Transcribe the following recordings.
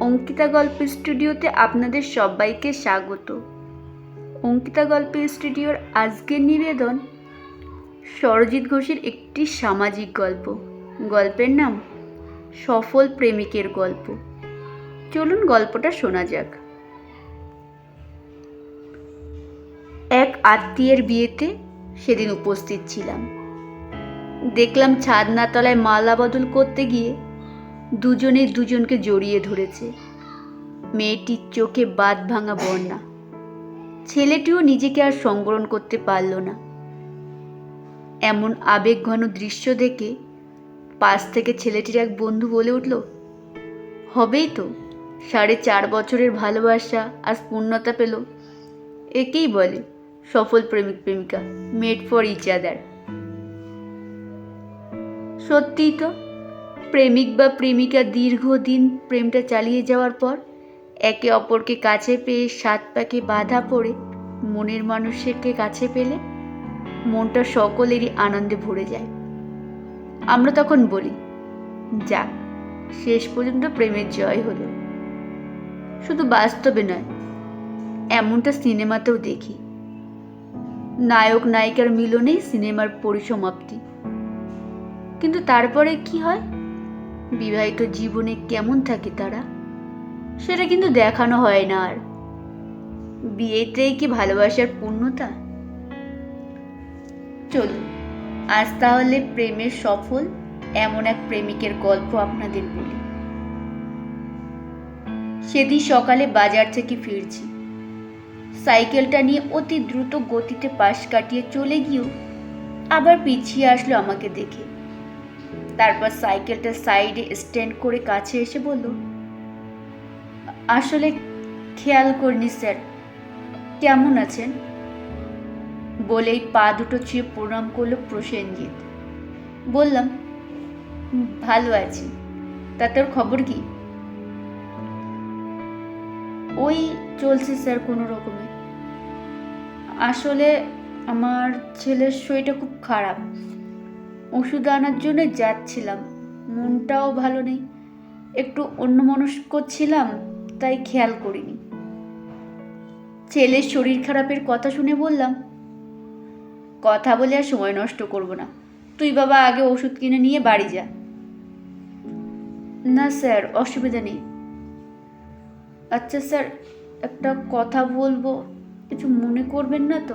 অঙ্কিতা গল্প স্টুডিওতে আপনাদের সবাইকে স্বাগত। অঙ্কিতা গল্প স্টুডিওর আজকের নিবেদন সরজিৎ ঘোষের একটি সামাজিক গল্প। গল্পের নাম সফল প্রেমিকের গল্প। চলুন গল্পটা শোনা যাক। এক আত্মীয়ের বিয়েতে সেদিন উপস্থিত ছিলাম। দেখলাম ছাদনাতলায় মালা বদল করতে গিয়ে দুজনে দুজনকে জড়িয়ে ধরেছে। মেয়েটির চোখে বাদ ভাঙা বন্যা। ছেলেটিও নিজেকে আর সংবরণ করতে পারল না। এমন আবেগঘন দৃশ্য দেখে পাশ থেকে ছেলেটির এক বন্ধু বলে উঠল, হবেই তো। সাড়ে চার বছরের ভালোবাসা আজ পূর্ণতা পেল। একেই বলে, সফল প্রেমিক প্রেমিকা মেড ফর ইচ আদার সত্যিই তো। প্রেমিক বা প্রেমিকা দীর্ঘদিন প্রেমটা চালিয়ে যাওয়ার পর, একে অপরকে কাছে পেয়ে সাত পাকে বাধা পড়ে মনের মানুষকে কাছে পেলে মনটা সকলেরই আনন্দে ভরে যায়। আমরা তখন বলি, যাক, শেষ পর্যন্ত প্রেমের জয় হলো। শুধু বাস্তবে নয়, এমনটা সিনেমাতেও দেখি। নায়ক নায়িকার মিলনেই সিনেমার পরিসমাপ্তি। কিন্তু তারপরে কি হয়? বিবাহিত জীবনে কেমন থাকে তারা? সেটা কিন্তু দেখানো হয় না আর। বিয়েতেই কি ভালোবাসার পূর্ণতা? চলুন, আজ তাহলে প্রেমের সফল এমন এক প্রেমিকের গল্প আপনাদের বলি। সেদিন সকালে বাজার থেকে ফিরছি। সাইকেলটা নিয়ে অতি দ্রুত গতিতে পাশ কাটিয়ে চলে গিয়েও আবার পিছিয়ে আসলো আমাকে দেখে। তারপর সাইকেলটা সাইডে স্ট্যান্ড করে কাছে এসে বলল, আসলে খেয়াল করিনি স্যার, কেমন আছেন? বলেই পা দুটো ছুঁয়ে প্রণাম করল প্রসেনজিৎ। বললাম, ভালো আছি। তা তোর খবর কি? ওই চলছে স্যার কোনো রকমে। আসলে আমার ছেলের শরীরটা খুব খারাপ। ওষুধ আনার জন্য যাচ্ছিলাম। মনটাও ভালো নেই। একটু অন্যমনস্ক ছিলাম, তাই খেয়াল করিনি। ছেলের শরীর খারাপের কথা শুনে বললাম, কথা বলে আর সময় নষ্ট করব না। তুই বাবা আগে ওষুধ কিনে নিয়ে বাড়ি যা। না স্যার, অসুবিধা নেই। আচ্ছা স্যার, একটা কথা বলব। কিছু মনে করবেন না তো?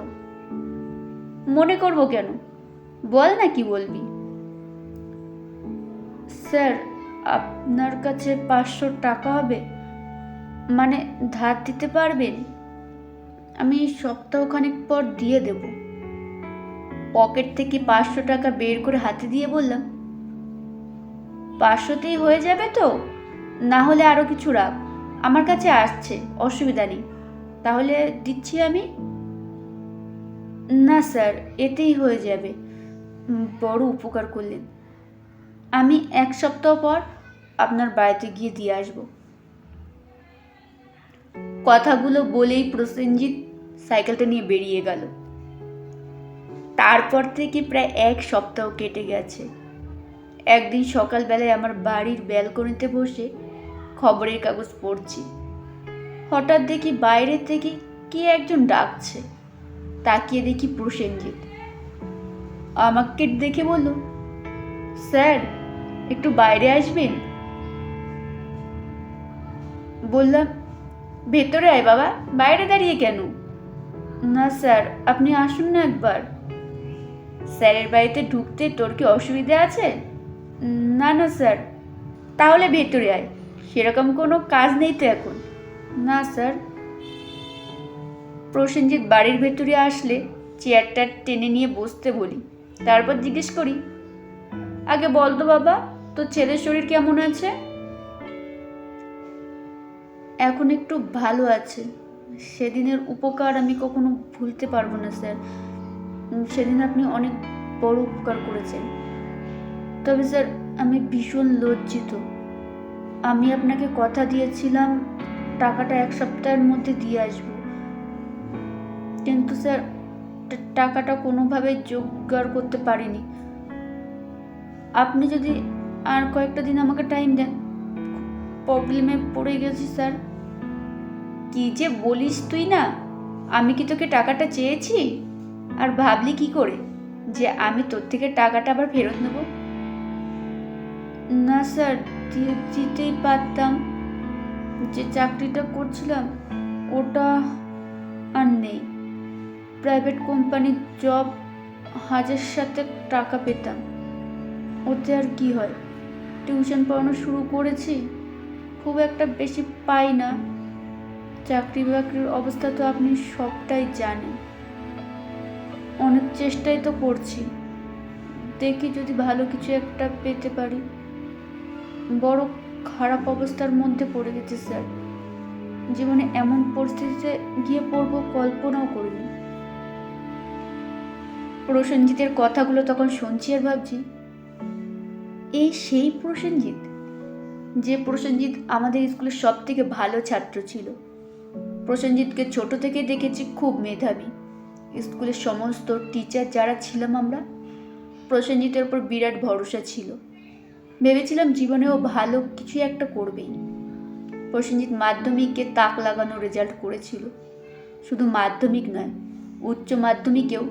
মনে করব কেন? বল না কি বলবি? স্যার, আপনার কাছে পাঁচশো টাকা হবে। মানে ধার দিতে পারবেন? আমি সপ্তাহখানেক পর দিয়ে দেব। পকেট থেকে পাঁচশো টাকা বের করে হাতে দিয়ে বললাম। পাঁচশোতেই হয়ে যাবে তো? না হলে আরও কিছু রাখ। আমার কাছে আসছে, অসুবিধা নেই। তাহলে দিচ্ছি আমি? না স্যার, এতেই হয়ে যাবে। বড় উপকার করলেন। আমি এক সপ্তাহ পর আপনার বাড়িতে গিয়ে দিয়ে আসব। কথাগুলো বলেই প্রসেনজিৎ সাইকেলটা নিয়ে বেরিয়ে গেল। তারপর থেকে প্রায় এক সপ্তাহ কেটে গেছে। একদিন সকালবেলায় আমার বাড়ির ব্যালকনিতে বসে খবরের কাগজ পড়ছি। হঠাৎ দেখি বাইরে থেকে কে একজন ডাকছে। তাকিয়ে দেখি প্রসেনজিৎ। আমাকে দেখে বলল, স্যার, একটু বাইরে আসবেন? বললাম, ভেতরে আয় বাবা, বাইরে দাঁড়িয়ে কেন? না স্যার, আপনি আসুন না একবার। স্যারের বাড়িতে ঢুকতে তোর কি অসুবিধা আছে? না না স্যার। তাহলে ভেতরে আয়, সেরকম কোনো কাজ নেই তো এখন। না স্যার। প্রসেনজিৎ বাড়ির ভেতরে আসলে চেয়ারটা টেনে নিয়ে বসতে বলি। তারপর জিজ্ঞেস করি, আগে বল তো বাবা, তোর ছেলের শরীর কেমন আছে? এখন একটু ভালো আছে। সেদিনের উপকার আমি কখনো ভুলতে পারব না, স্যার। সেদিন আপনি অনেক বড় উপকার করেছেন। তবে স্যার, আমি ভীষণ লজ্জিত। আমি আপনাকে কথা দিয়েছিলাম, টাকাটা এক সপ্তাহের মধ্যে দিয়ে আসব। কিন্তু স্যার টাকাটা কোনোভাবে জোগাড় করতে পারিনি। আপনি যদি আর কয়েকটা দিন আমাকে টাইম দেন প্রবলেমে পড়ে গেছি স্যার কি যে বলিস তুই না? আমি কি তোকে টাকাটা চেয়েছি? আর ভাবলি কি করে? যে আমি তোর থেকে টাকাটা আবার ফেরত নেব? না স্যার দিতেই পারতাম, যে চাকরিটা করছিলাম, ওটা আর নেই। প্রাইভেট কোম্পানির জব হাজার সাথে টাকা পেতাম। ওতে আর কি হয়? টিউশন পড়ানো শুরু করেছি, খুব একটা বেশি পাই না। চাকরি বাকরির অবস্থা তো আপনি সবটাই জানেন। অনেক চেষ্টাই তো করছি। দেখি যদি ভালো কিছু একটা পেতে পারি। বড় খারাপ অবস্থার মধ্যে পড়ে গেছে, স্যার। জীবনে এমন পরিস্থিতিতে গিয়ে পড়ব, কল্পনাও করিনি। প্রসেনজিতের কথাগুলো তখন শুনছি আর ভাবছি, এই সেই প্রসেনজিৎ? যে প্রসেনজিৎ আমাদের স্কুলের সব থেকে ভালো ছাত্র ছিল। প্রসেনজিৎকে ছোট থেকে দেখেছি খুব মেধাবী। স্কুলের সমস্ত টিচার যারা ছিলাম আমরা, প্রসেনজিতের উপর বিরাট ভরসা ছিল। ভেবেছিলাম জীবনেও ভালো কিছু একটা করবেই। প্রসেনজিৎ মাধ্যমিককে তাক লাগানো রেজাল্ট করেছিল। শুধু মাধ্যমিক নয়, উচ্চ মাধ্যমিকেও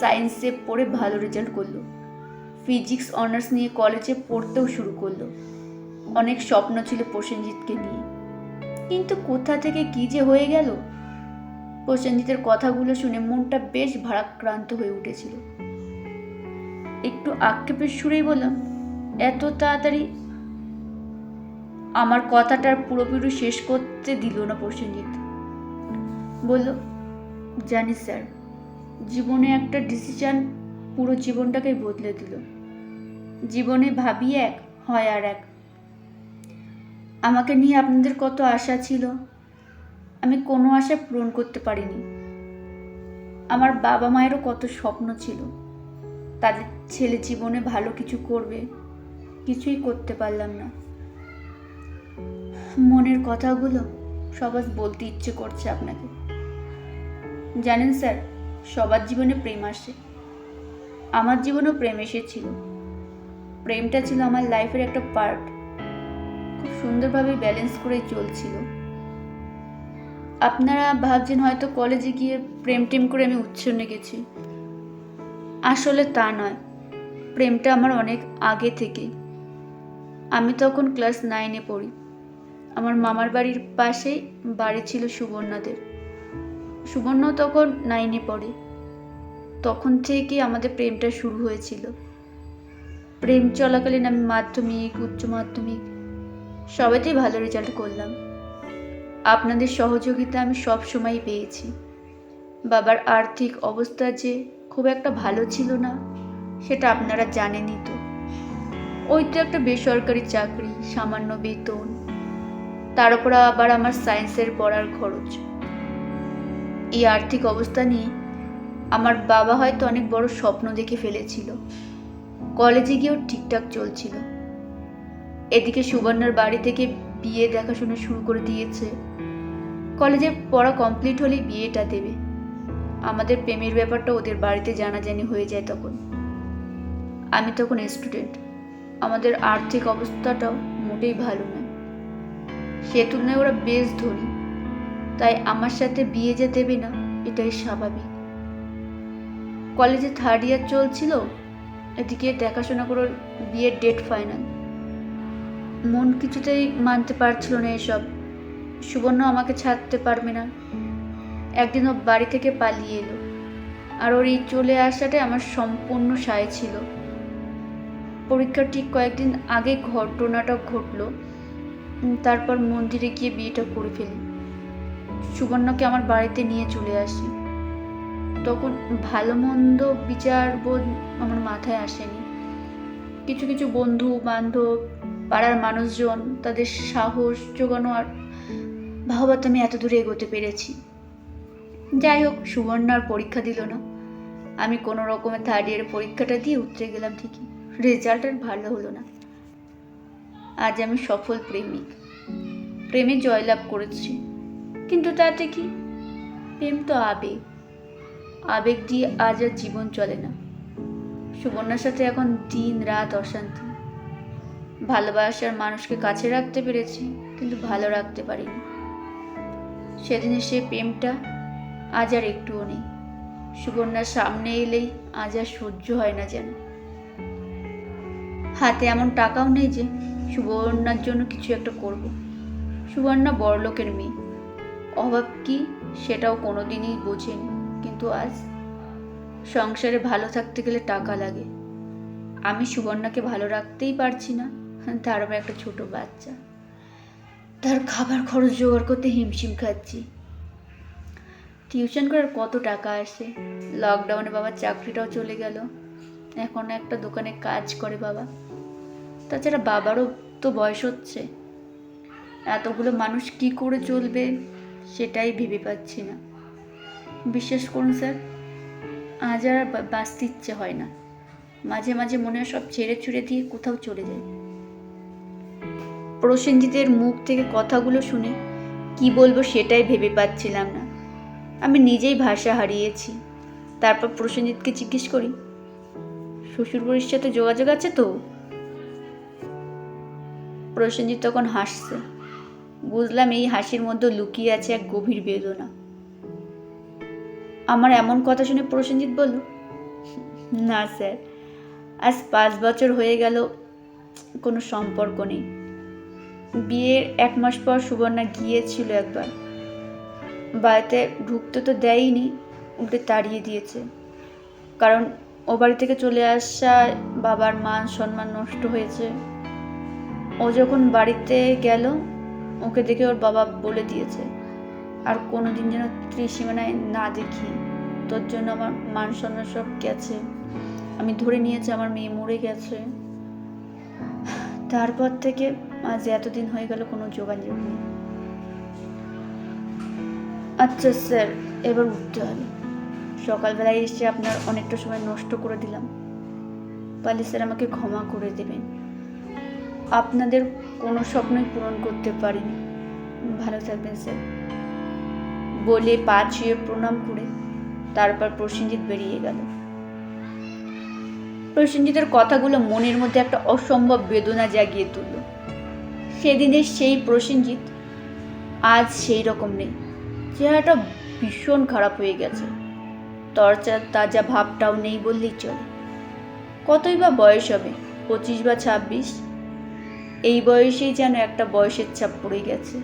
সায়েন্সে পড়ে ভালো রেজাল্ট করল। ফিজিক্স অনার্স নিয়ে কলেজে পড়তেও শুরু করল। অনেক স্বপ্ন ছিল প্রসেনজিৎকে নিয়ে। কিন্তু কোথা থেকে কী যে হয়ে গেল? প্রসেনজিতের কথাগুলো শুনে মনটা বেশ ভারাক্রান্ত হয়ে উঠেছিল। একটু আক্ষেপের সুরেই বললাম, এত তাড়াতাড়ি আমার কথাটার পুরোপুরি শেষ করতে দিল না প্রসেনজিৎ। বলল, জানি স্যার। জীবনে একটা ডিসিশন পুরো জীবনটাকেই বদলে দিল। জীবনে ভাবি এক, হয় আর এক। আমাকে নিয়ে আপনাদের কত আশা ছিল? আমি কোনো আশা পূরণ করতে পারিনি। আমার বাবা মায়েরও কত স্বপ্ন ছিল। তাদের ছেলে জীবনে ভালো কিছু করবে, কিছুই করতে পারলাম না। মনের কথাগুলো সবাই বলতে ইচ্ছে করছে আপনাকে। জানেন স্যার সবার জীবনে প্রেম আসে। আমার জীবনেও প্রেম এসেছিল। প্রেমটা ছিল আমার লাইফের একটা পার্ট। খুব সুন্দরভাবে ব্যালেন্স করে চলছিল। আপনারা ভাবছেন হয়তো কলেজে গিয়ে প্রেম টেম করে আমি উচ্ছন্নে গেছি। আসলে তা নয়। প্রেমটা আমার অনেক আগে থেকে। আমি তখন ক্লাস নাইনে পড়ি। আমার মামার বাড়ির পাশেই বাড়ি ছিল সুবর্ণাদের। সুবর্ণ তখন নাইনে পড়ে। তখন থেকে আমাদের প্রেমটা শুরু হয়েছিল। প্রেম চলাকালীন আমি মাধ্যমিক, উচ্চ মাধ্যমিক, সবেতেই ভালো রেজাল্ট করলাম। আপনাদের সহযোগিতা আমি সব সময় পেয়েছি। বাবার আর্থিক অবস্থা যে খুব একটা ভালো ছিল না, সেটা আপনারা জানেনই তো। ওই তো একটা বেসরকারি চাকরি, সামান্য বেতন। তার উপর আবার আমার সায়েন্সের পড়ার খরচ। এই আর্থিক অবস্থা নিয়ে আমার বাবা হয়তো অনেক বড় স্বপ্ন দেখে ফেলেছিল। কলেজে গিয়েও ঠিকঠাক চলছিল। এদিকে সুবর্ণার বাড়ি থেকে বিয়ে দেখাশোনা শুরু করে দিয়েছে। কলেজে পড়া কমপ্লিট হলেই বিয়েটা দেবে। আমাদের প্রেমের ব্যাপারটা ওদের বাড়িতে জানাজানি হয়ে যায় তখন। আমি তখন স্টুডেন্ট। আমাদের আর্থিক অবস্থাটাও মোটেই ভালো নয়। সে তুলনায় ওরা বেশ ধনী। তাই আমার সাথে বিয়ে যে দেবে না, এটাই স্বাভাবিক। কলেজে থার্ড ইয়ার চলছিল, এদিকে দেখাশোনা করে ওর বিয়ের ডেট ফাইনাল মন কিছুতেই মানতে পারছিল না এসব। সুবর্ণ আমাকে ছাড়তে পারবে না। একদিন ও বাড়ি থেকে পালিয়ে এলো। আর ওর এই চলে আসাটাই আমার সম্পূর্ণ সায় ছিল। পরীক্ষার ঠিক কয়েকদিন আগে ঘটনাটা ঘটলো। তারপর মন্দিরে গিয়ে বিয়েটা করে ফেলি। সুবর্ণকে আমার বাড়িতে নিয়ে চলে আসি। তখন ভালো মন্দ বিচার বোধ আমার মাথায় আসেনি। কিছু কিছু বন্ধু, বান্ধব, পাড়ার মানুষজন, তাদের সাহস জোগানো আর ভাবাতে আমি এত দূরে এগোতে পেরেছি। যাই হোক, সুবর্ণ আর পরীক্ষা দিল না। আমি কোনো রকমের থার্ড ইয়ার পরীক্ষাটা দিয়ে উতরে গেলাম ঠিকই। রেজাল্ট আর ভালো হলো না। আজ আমি সফল প্রেমিক। প্রেমে জয়লাভ করেছি। কিন্তু তাতে কি? প্রেম তো আবেগ। আবেগ দিয়ে আজ আর জীবন চলে না। সুবর্ণার সাথে এখন দিন রাত অশান্তি। ভালোবাসার মানুষকে কাছে রাখতে পেরেছি, কিন্তু ভালো রাখতে পারিনি। সেদিনের সে প্রেমটা আজ আর একটুও নেই। সুবর্ণার সামনে এলেই আজ আর সহ্য হয় না যেন। হাতে এমন টাকাও নেই যে সুবর্ণার জন্য কিছু একটা করব। সুবর্ণা বড়লোকের মেয়ে। অভাব কি? সেটাও কোনোদিনই বোঝেনি। কিন্তু আজ সংসারে ভালো থাকতে গেলে টাকা লাগে। আমি সুবর্ণাকে ভালো রাখতেই পারছি না। তার আবার একটা ছোট বাচ্চা। তার খাবার খরচ জোগাড় করতে হিমশিম খাচ্ছি। টিউশন করার কত টাকা আসে? লকডাউনে বাবার চাকরিটাও চলে গেল। এখন একটা দোকানে কাজ করে বাবা। তাছাড়া বাবারও তো বয়স হচ্ছে। এতগুলো মানুষ কি করে চলবে? সেটাই ভেবে পাচ্ছি না। বিশ্বাস করুন স্যার, আজ আর বাঁচতে ইচ্ছে হয় না। মাঝে মাঝে মনে হয় সব ছেড়ে ছুড়ে দিয়ে কোথাও চলে যায়। প্রসেনজিতের মুখ থেকে কথাগুলো শুনে কি বলব সেটাই ভেবে পাচ্ছিলাম না। আমি নিজেই ভাষা হারিয়েছি। তারপর প্রসেনজিৎকে জিজ্ঞেস করি শ্বশুরবাড়ির সাথে যোগাযোগ আছে তো? প্রসেনজিৎ তখন হাসছে। বুঝলাম এই হাসির মধ্যে লুকিয়ে আছে এক গভীর বেদনা। আমার এমন কথা শুনে প্রসেনজিৎ বলল, না স্যার, আজ পাঁচ বছর হয়ে গেল, কোনো সম্পর্ক নেই। বিয়ের এক মাস পর সুবর্ণা গিয়েছিল একবার। বাড়িতে ঢুকতে তো দেয়নি উল্টে তাড়িয়ে দিয়েছে। কারণ ও বাড়ি থেকে চলে আসায় বাবার মান সম্মান নষ্ট হয়েছে। ও যখন বাড়িতে গেল ওকে দেখে ওর বাবা বলে দিয়েছে, আর কোনো দিন যেন ত্রিসীমানায় না দেখি। তোর জন্য আমার মান সম্মান সব গেছে। আমি ধরে নিয়েছি আমার মেয়ে মরে গেছে। তারপর থেকে আজ এতদিন হয়ে গেল কোনো যোগাযোগ নেই। আচ্ছা স্যার, এবার উঠতে হবে। সকালবেলায় এসে আপনার অনেকটা সময় নষ্ট করে দিলাম। পারলে স্যার আমাকে ক্ষমা করে দেবেন। আপনাদের কোনো স্বপ্নই পূরণ করতে পারিনি। ভালো থাকবেন, স্যার। বলে পা ছুঁয়ে প্রণাম করে তারপর প্রসেনজিৎ বেরিয়ে গেল। প্রসেনজিতের কথাগুলো মনের মধ্যে একটা অসম্ভব বেদনা জাগিয়ে তুলল। সেদিনের সেই প্রসেনজিৎ আজ সেই রকম নেই। চেহারাটা ভীষণ খারাপ হয়ে গেছে। তরচা তাজা ভাবটাও নেই বললেই চলে। কতই বা বয়স হবে, পঁচিশ বা ছাব্বিশ? এই বয়সেই যেন একটা বয়সের ছাপ পড়ে গেছে।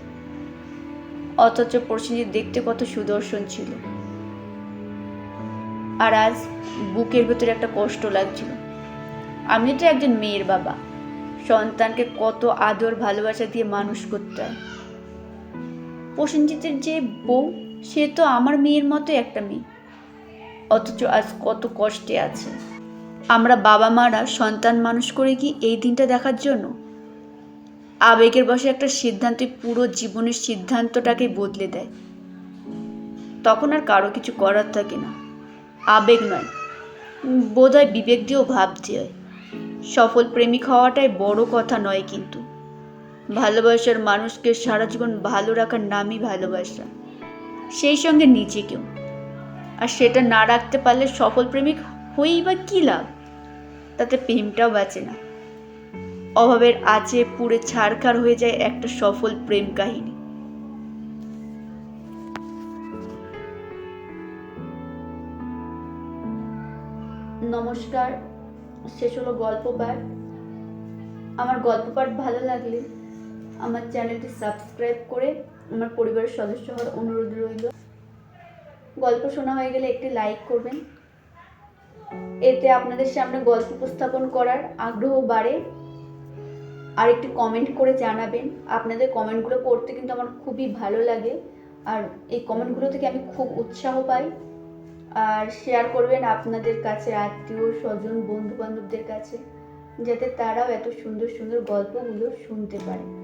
অথচ প্রসেনজিৎ দেখতে কত সুদর্শন ছিল। আর আজ বুকের ভেতরে একটা কষ্ট লাগছিল। আমি তো একজন মেয়ের বাবা। সন্তানকে কত আদর ভালোবাসা দিয়ে মানুষ করতে হয়। প্রসেনজিতের যে বউ, সে তো আমার মেয়ের মতো একটা মেয়ে। অথচ আজ কত কষ্টে আছে। আমরা বাবা মারা সন্তান মানুষ করে কি এই দিনটা দেখার জন্য? আবেগের বসে একটা সিদ্ধান্তই পুরো জীবনের সিদ্ধান্তটাকে বদলে দেয়। তখন আর কারও কিছু করার থাকে না। আবেগ নয় বোধ হয় বিবেক দিয়েও ভাবতে হয়। সফল প্রেমিক হওয়াটাই বড় কথা নয় কিন্তু। ভালোবাসার মানুষকে সারা জীবন ভালো রাখার নামই ভালোবাসা। সেই সঙ্গে নিজেকেও। আর সেটা না রাখতে পারলে সফল প্রেমিক হয়েই বা কী লাভ? তাতে প্রেমটাও বাঁচে না। অভাবের আঁচে পুড়ে ছাড়খাড় হয়ে যায় একটা সফল প্রেম কাহিনী। নমস্কার, শেষ হলো গল্প পাঠ। আমার গল্প পাঠ ভালো লাগলে আমার চ্যানেলটি সাবস্ক্রাইব করে আমার পরিবারের সদস্য হওয়ার অনুরোধ রইল। গল্প শোনা হয়ে গেলে একটি লাইক করবেন। এতে আপনাদের সামনে গল্প উপস্থাপন করার আগ্রহ বাড়ে। আর একটি কমেন্ট করে জানাবেন। আপনাদের কমেন্টগুলো পড়তে কিন্তু আমার খুবই ভালো লাগে। আর এই কমেন্টগুলো থেকে আমি খুব উৎসাহ পাই। আর শেয়ার করবেন আপনাদের কাছে, আত্মীয় স্বজন বন্ধু বান্ধবদের কাছে, যাতে তারাও এত সুন্দর সুন্দর গল্পগুলো শুনতে পারে।